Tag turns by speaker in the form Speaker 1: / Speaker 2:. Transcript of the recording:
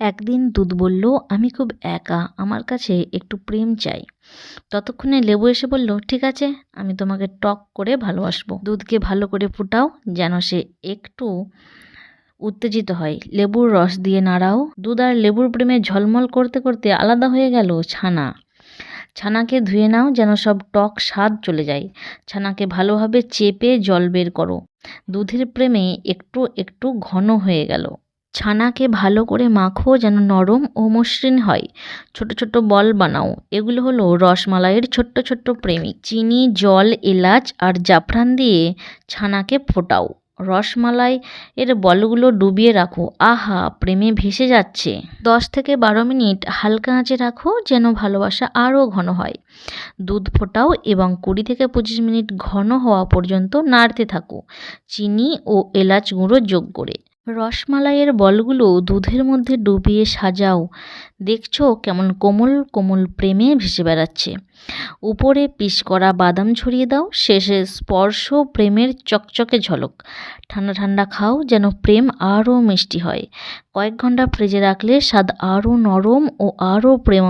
Speaker 1: একদিন দুধ বলল, আমি খুব একা, আমার কাছে একটু প্রেম চাই। ততক্ষণে লেবু এসে বলল, ঠিক আছে, আমি তোমাকে টক করে ভালোবাসবো। দুধকে ভালো করে ফুটাও, যেন সে একটু উত্তেজিত হয়। লেবুর রস দিয়ে নাড়াও। দুধ আর লেবুর প্রেমে ঝলমল করতে করতে আলাদা হয়ে গেল ছানা। ছানাকে ধুয়ে নাও, যেন সব টক স্বাদ চলে যায়। ছানাকে ভালোভাবে চেপে জল বের করো। দুধের প্রেমে একটু একটু ঘন হয়ে গেল। ছানাকে ভালো করে মাখো যেন নরম ও মসৃণ হয়। ছোট ছোট বল বানাও। এগুলো হলো রসমালাইয়ের ছোট্ট ছোট্ট প্রেমিক। চিনি, জল, এলাচ আর জাফরান দিয়ে ছানাকে ফোটাও। রসমালাই এর বলগুলো ডুবিয়ে রাখো। আহা, প্রেমে ভেসে যাচ্ছে। দশ থেকে বারো মিনিট হালকা আঁচে রাখো যেন ভালোবাসা আরও ঘন হয়। দুধ ফোটাও এবং কুড়ি থেকে পঁচিশ মিনিট ঘন হওয়া পর্যন্ত নাড়তে থাকো। চিনি ও এলাচ গুঁড়ো যোগ করে। রসমালাইয়ের বলগুলো দুধের মধ্যে ডুবিয়ে সাজাও। দেখছ কেমন কোমল কোমল প্রেমে ভেসে বেড়াচ্ছে। উপরে পিস করা বাদাম ছড়িয়ে দাও, শেষে স্পর্শ প্রেমের চকচকে ঝলক। ঠান্ডা ঠান্ডা খাও যেন প্রেম আরও মিষ্টি হয়। কয়েক ঘণ্টা ফ্রিজে রাখলে স্বাদ আরও নরম ও আরও প্রেম